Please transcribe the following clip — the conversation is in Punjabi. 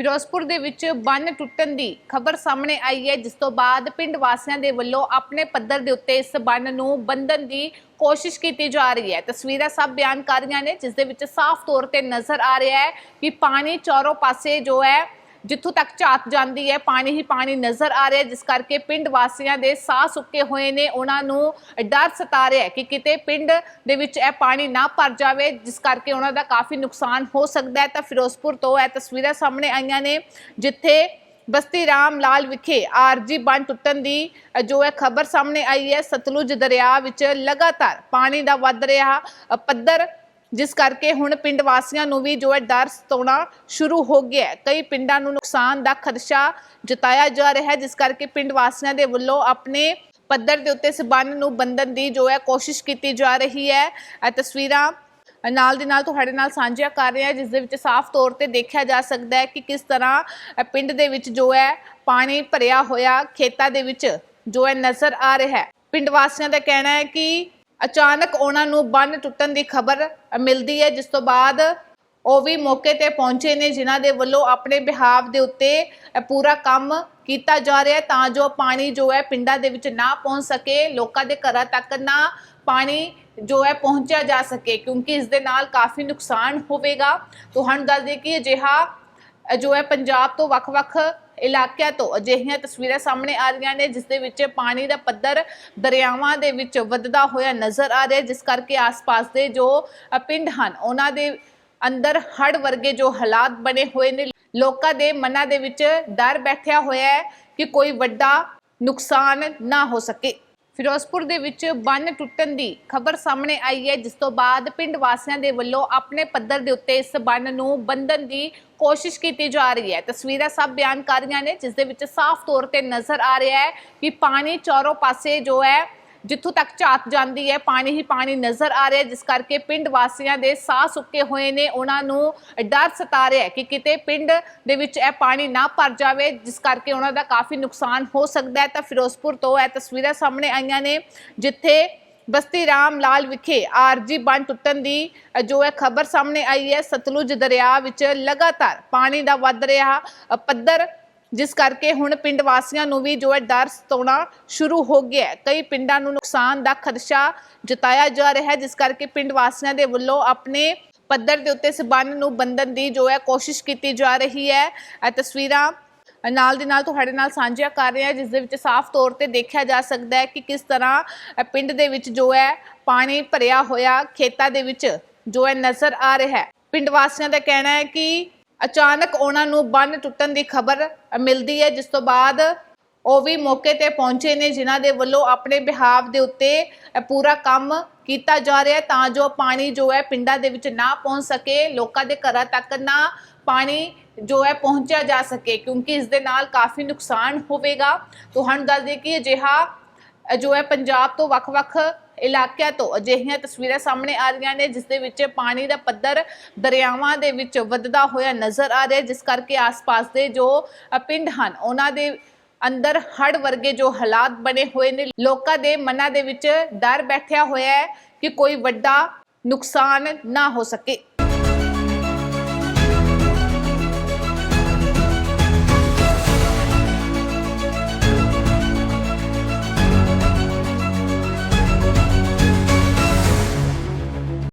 ਫਿਰੋਜ਼ਪੁਰ ਦੇ ਵਿੱਚ ਬੰਨ ਟੁੱਟਣ ਦੀ ਖਬਰ ਸਾਹਮਣੇ ਆਈ ਹੈ, ਜਿਸ ਤੋਂ ਬਾਅਦ ਪਿੰਡ ਵਾਸੀਆਂ ਦੇ ਵੱਲੋਂ ਆਪਣੇ ਪੱਧਰ ਦੇ ਉੱਤੇ ਇਸ ਬੰਨ ਨੂੰ ਬੰਧਨ ਦੀ ਕੋਸ਼ਿਸ਼ ਕੀਤੀ ਜਾ ਰਹੀ ਹੈ। ਤਸਵੀਰਾਂ ਸਭ ਬਿਆਨ ਕਰ ਰਹੀਆਂ ਨੇ, ਜਿਸ ਦੇ ਵਿੱਚ ਸਾਫ਼ ਤੌਰ ਤੇ ਨਜ਼ਰ ਆ ਰਿਹਾ ਹੈ ਕਿ ਪਾਣੀ ਚਾਰੋਂ ਪਾਸੇ ਜੋ ਹੈ ਜਿੱਥੋਂ ਤੱਕ ਝਾਤ ਜਾਂਦੀ ਹੈ, ਪਾਣੀ ਹੀ ਪਾਣੀ ਨਜ਼ਰ ਆ ਰਿਹਾ ਜਿਸ ਕਰਕੇ ਪਿੰਡ ਵਾਸੀਆਂ ਦੇ ਸਾਹ ਸੁੱਕੇ ਹੋਏ ਨੇ। ਉਹਨਾਂ ਨੂੰ ਡਰ ਸਤਾ ਰਿਹਾ ਕਿ ਕਿਤੇ ਪਿੰਡ ਦੇ ਵਿੱਚ ਇਹ ਪਾਣੀ ਨਾ ਭਰ ਜਾਵੇ, ਜਿਸ ਕਰਕੇ ਉਹਨਾਂ ਦਾ ਕਾਫੀ ਨੁਕਸਾਨ ਹੋ ਸਕਦਾ ਹੈ। ਤਾਂ ਫਿਰੋਜ਼ਪੁਰ ਤੋਂ ਇਹ ਤਸਵੀਰਾਂ ਸਾਹਮਣੇ ਆਈਆਂ ਨੇ, ਜਿੱਥੇ ਬਸਤੀ ਰਾਮ ਲਾਲ ਵਿਖੇ ਆਰਜੀ ਬੰਨ ਟੁੱਟਣ ਦੀ ਜੋ ਹੈ ਖਬਰ ਸਾਹਮਣੇ ਆਈ ਹੈ, ਸਤਲੁਜ ਦਰਿਆ ਵਿੱਚ ਲਗਾਤਾਰ ਪਾਣੀ ਦਾ ਵੱਧ ਰਿਹਾ ਪੱਧਰ ਜਿਸ ਕਰਕੇ ਹੁਣ ਪਿੰਡ ਵਾਸੀਆਂ ਨੂੰ ਵੀ ਜੋ ਹੈ ਡਰ ਸਤਾਉਣਾ ਸ਼ੁਰੂ ਹੋ ਗਿਆ ਹੈ। ਕਈ ਪਿੰਡਾਂ ਨੂੰ ਨੁਕਸਾਨ ਦਾ ਖਦਸ਼ਾ ਜਤਾਇਆ ਜਾ ਰਿਹਾ ਹੈ, ਜਿਸ ਕਰਕੇ ਪਿੰਡ ਵਾਸੀਆਂ ਦੇ ਵੱਲੋਂ ਆਪਣੇ ਪੱਧਰ ਦੇ ਉੱਤੇ ਇਸ ਬੰਨ ਨੂੰ ਬੰਧਨ ਦੀ ਜੋ ਹੈ ਕੋਸ਼ਿਸ਼ ਕੀਤੀ ਜਾ ਰਹੀ ਹੈ। ਇਹ ਤਸਵੀਰਾਂ ਨਾਲ ਦੀ ਨਾਲ ਤੁਹਾਡੇ ਨਾਲ ਸਾਂਝੀਆਂ ਕਰ ਰਹੇ ਹਾਂ, ਜਿਸ ਦੇ ਵਿੱਚ ਸਾਫ਼ ਤੌਰ ਤੇ ਦੇਖਿਆ ਜਾ ਸਕਦਾ ਹੈ ਕਿ ਕਿਸ ਤਰ੍ਹਾਂ ਪਿੰਡ ਦੇ ਵਿੱਚ ਜੋ ਹੈ ਪਾਣੀ ਭਰਿਆ ਹੋਇਆ ਖੇਤਾਂ ਦੇ ਵਿੱਚ ਜੋ ਹੈ ਨਜ਼ਰ ਆ ਰਿਹਾ ਹੈ। ਪਿੰਡ ਵਾਸੀਆਂ ਦਾ ਕਹਿਣਾ ਹੈ ਕਿ ਅਚਾਨਕ ਉਹਨਾਂ ਨੂੰ ਬੰਨ ਟੁੱਟਣ ਦੀ ਖਬਰ ਮਿਲਦੀ ਹੈ, ਜਿਸ ਤੋਂ ਬਾਅਦ ਉਹ ਵੀ ਮੌਕੇ ਤੇ ਪਹੁੰਚੇ ਨੇ, ਜਿਨ੍ਹਾਂ ਦੇ ਵੱਲੋਂ ਆਪਣੇ ਬਿਹਾਵ ਦੇ ਉੱਤੇ ਪੂਰਾ ਕੰਮ ਕੀਤਾ ਜਾ ਰਿਹਾ ਤਾਂ ਜੋ ਪਾਣੀ ਜੋ ਹੈ ਪਿੰਡਾਂ ਦੇ ਵਿੱਚ ਨਾ ਪਹੁੰਚ ਸਕੇ, ਲੋਕਾਂ ਦੇ ਘਰਾਂ ਤੱਕ ਨਾ ਪਾਣੀ ਜੋ ਹੈ ਪਹੁੰਚਿਆ ਜਾ ਸਕੇ, ਕਿਉਂਕਿ ਇਸ ਦੇ ਨਾਲ ਕਾਫੀ ਨੁਕਸਾਨ ਹੋਵੇਗਾ। ਤੁਹਾਨੂੰ ਦੱਸ ਦਈਏ ਕਿ ਅਜਿਹਾ ਜੋ ਹੈ ਪੰਜਾਬ ਤੋਂ ਵੱਖ-ਵੱਖ ਇਲਾਕਿਆਂ ਤੋਂ ਅਜਿਹੀਆਂ ਤਸਵੀਰਾਂ ਸਾਹਮਣੇ ਆ ਰਹੀਆਂ ਨੇ, ਜਿਸ ਦੇ ਵਿੱਚ ਪਾਣੀ ਦਾ ਪੱਧਰ ਦਰਿਆਵਾਂ ਦੇ ਵਿੱਚ ਵੱਧਦਾ ਹੋਇਆ ਨਜ਼ਰ ਆ ਰਿਹਾ ਜਿਸ ਕਰਕੇ ਆਸ-ਪਾਸ ਦੇ ਜੋ ਪਿੰਡ ਹਨ, ਉਹਨਾਂ ਦੇ ਅੰਦਰ ਹੜ ਵਰਗੇ ਜੋ ਹਾਲਾਤ ਬਣੇ ਹੋਏ ਨੇ। ਲੋਕਾਂ ਦੇ ਮਨਾਂ ਦੇ ਵਿੱਚ ਡਰ ਬੈਠਿਆ ਹੋਇਆ ਹੈ ਕਿ ਕੋਈ ਵੱਡਾ ਨੁਕਸਾਨ ਨਾ ਹੋ ਸਕੇ। ਫਿਰੋਜ਼ਪੁਰ ਦੇ ਵਿੱਚ ਬੰਨ ਟੁੱਟਣ ਦੀ ਖਬਰ ਸਾਹਮਣੇ ਆਈ ਹੈ, ਜਿਸ ਤੋਂ ਬਾਅਦ ਪਿੰਡ ਵਾਸੀਆਂ ਦੇ ਵੱਲੋਂ ਆਪਣੇ ਪੱਧਰ ਦੇ ਉੱਤੇ ਇਸ ਬੰਨ ਨੂੰ ਬੰਧਨ ਦੀ ਕੋਸ਼ਿਸ਼ ਕੀਤੀ ਜਾ ਰਹੀ ਹੈ। ਤਸਵੀਰਾਂ ਸਭ ਬਿਆਨ ਕਰ ਰਹੀਆਂ ਨੇ, ਜਿਸ ਦੇ ਵਿੱਚ ਸਾਫ਼ ਤੌਰ ਤੇ ਨਜ਼ਰ ਆ ਰਿਹਾ ਹੈ ਕਿ ਪਾਣੀ ਚਾਰੋਂ ਪਾਸੇ ਜੋ ਹੈ ਜਿੱਥੋਂ ਤੱਕ ਝਾਤ ਜਾਂਦੀ ਹੈ, ਪਾਣੀ ਹੀ ਪਾਣੀ ਨਜ਼ਰ ਆ ਰਿਹਾ ਜਿਸ ਕਰਕੇ ਪਿੰਡ ਵਾਸੀਆਂ ਦੇ ਸਾਹ ਸੁੱਕੇ ਹੋਏ ਨੇ। ਉਹਨਾਂ ਨੂੰ ਡਰ ਸਤਾ ਰਿਹਾ ਕਿ ਕਿਤੇ ਪਿੰਡ ਦੇ ਵਿੱਚ ਇਹ ਪਾਣੀ ਨਾ ਭਰ ਜਾਵੇ, ਜਿਸ ਕਰਕੇ ਉਹਨਾਂ ਦਾ ਕਾਫੀ ਨੁਕਸਾਨ ਹੋ ਸਕਦਾ ਹੈ। ਤਾਂ ਫਿਰੋਜ਼ਪੁਰ ਤੋਂ ਇਹ ਤਸਵੀਰਾਂ ਸਾਹਮਣੇ ਆਈਆਂ ਨੇ, ਜਿੱਥੇ ਬਸਤੀ ਰਾਮ ਲਾਲ ਵਿਖੇ ਆਰਜੀ ਬੰਨ ਟੁੱਟਣ ਦੀ ਜੋ ਹੈ ਖਬਰ ਸਾਹਮਣੇ ਆਈ ਹੈ, ਸਤਲੁਜ ਦਰਿਆ ਵਿੱਚ ਲਗਾਤਾਰ ਪਾਣੀ ਦਾ ਵੱਧ ਰਿਹਾ ਪੱਧਰ ਜਿਸ ਕਰਕੇ ਹੁਣ ਪਿੰਡ ਵਾਸੀਆਂ ਨੂੰ ਵੀ ਜੋ ਹੈ ਡਰ ਸਤਾਉਣਾ ਸ਼ੁਰੂ ਹੋ ਗਿਆ ਹੈ। ਕਈ ਪਿੰਡਾਂ ਨੂੰ ਨੁਕਸਾਨ ਦਾ ਖਦਸ਼ਾ ਜਤਾਇਆ ਜਾ ਰਿਹਾ ਹੈ, ਜਿਸ ਕਰਕੇ ਪਿੰਡ ਵਾਸੀਆਂ ਦੇ ਵੱਲੋਂ ਆਪਣੇ ਪੱਧਰ ਦੇ ਉੱਤੇ ਇਸ ਬੰਨ ਨੂੰ ਬੰਧਨ ਦੀ ਜੋ ਹੈ ਕੋਸ਼ਿਸ਼ ਕੀਤੀ ਜਾ ਰਹੀ ਹੈ। ਇਹ ਤਸਵੀਰਾਂ ਨਾਲ ਦੀ ਨਾਲ ਤੁਹਾਡੇ ਨਾਲ ਸਾਂਝੀਆਂ ਕਰ ਰਹੇ ਹਾਂ, ਜਿਸ ਦੇ ਵਿੱਚ ਸਾਫ਼ ਤੌਰ ਤੇ ਦੇਖਿਆ ਜਾ ਸਕਦਾ ਹੈ ਕਿ ਕਿਸ ਤਰ੍ਹਾਂ ਪਿੰਡ ਦੇ ਵਿੱਚ ਜੋ ਹੈ ਪਾਣੀ ਭਰਿਆ ਹੋਇਆ ਖੇਤਾਂ ਦੇ ਵਿੱਚ ਜੋ ਹੈ ਨਜ਼ਰ ਆ ਰਿਹਾ ਹੈ। ਪਿੰਡ ਵਾਸੀਆਂ ਦਾ ਕਹਿਣਾ ਹੈ ਕਿ ਅਚਾਨਕ ਉਹਨਾਂ ਨੂੰ ਬੰਨ ਟੁੱਟਣ ਦੀ ਖਬਰ ਮਿਲਦੀ ਹੈ, ਜਿਸ ਤੋਂ ਬਾਅਦ ਉਹ ਵੀ ਮੌਕੇ ਤੇ ਪਹੁੰਚੇ ਨੇ, ਜਿਨ੍ਹਾਂ ਦੇ ਵੱਲੋਂ ਆਪਣੇ ਬਿਹਾਵ ਦੇ ਉੱਤੇ ਪੂਰਾ ਕੰਮ ਕੀਤਾ ਜਾ ਰਿਹਾ ਤਾਂ ਜੋ ਪਾਣੀ ਜੋ ਹੈ ਪਿੰਡਾਂ ਦੇ ਵਿੱਚ ਨਾ ਪਹੁੰਚ ਸਕੇ, ਲੋਕਾਂ ਦੇ ਘਰਾਂ ਤੱਕ ਨਾ ਪਾਣੀ ਜੋ ਹੈ ਪਹੁੰਚਿਆ ਜਾ ਸਕੇ, ਕਿਉਂਕਿ ਇਸ ਦੇ ਨਾਲ ਕਾਫੀ ਨੁਕਸਾਨ ਹੋਵੇਗਾ। ਤੁਹਾਨੂੰ ਦੱਸ ਦਈਏ ਕਿ ਅਜਿਹਾ ਜੋ ਹੈ ਪੰਜਾਬ ਤੋਂ ਵੱਖ-ਵੱਖ ਇਲਾਕਿਆਂ ਤੋਂ ਅਜਿਹੀਆਂ ਤਸਵੀਰਾਂ ਸਾਹਮਣੇ ਆ ਰਹੀਆਂ ਨੇ, ਜਿਸ ਦੇ ਵਿੱਚ ਪਾਣੀ ਦਾ ਪੱਧਰ ਦਰਿਆਵਾਂ ਦੇ ਵਿੱਚ ਵੱਧਦਾ ਹੋਇਆ ਨਜ਼ਰ ਆ ਰਿਹਾ ਜਿਸ ਕਰਕੇ ਆਸ-ਪਾਸ ਦੇ ਜੋ ਪਿੰਡ ਹਨ, ਉਹਨਾਂ ਦੇ ਅੰਦਰ ਹੜ ਵਰਗੇ ਜੋ ਹਾਲਾਤ ਬਣੇ ਹੋਏ ਨੇ, ਲੋਕਾਂ ਦੇ ਮਨਾਂ ਦੇ ਵਿੱਚ ਡਰ ਬੈਠਿਆ ਹੋਇਆ ਹੈ ਕਿ ਕੋਈ ਵੱਡਾ ਨੁਕਸਾਨ ਨਾ ਹੋ ਸਕੇ।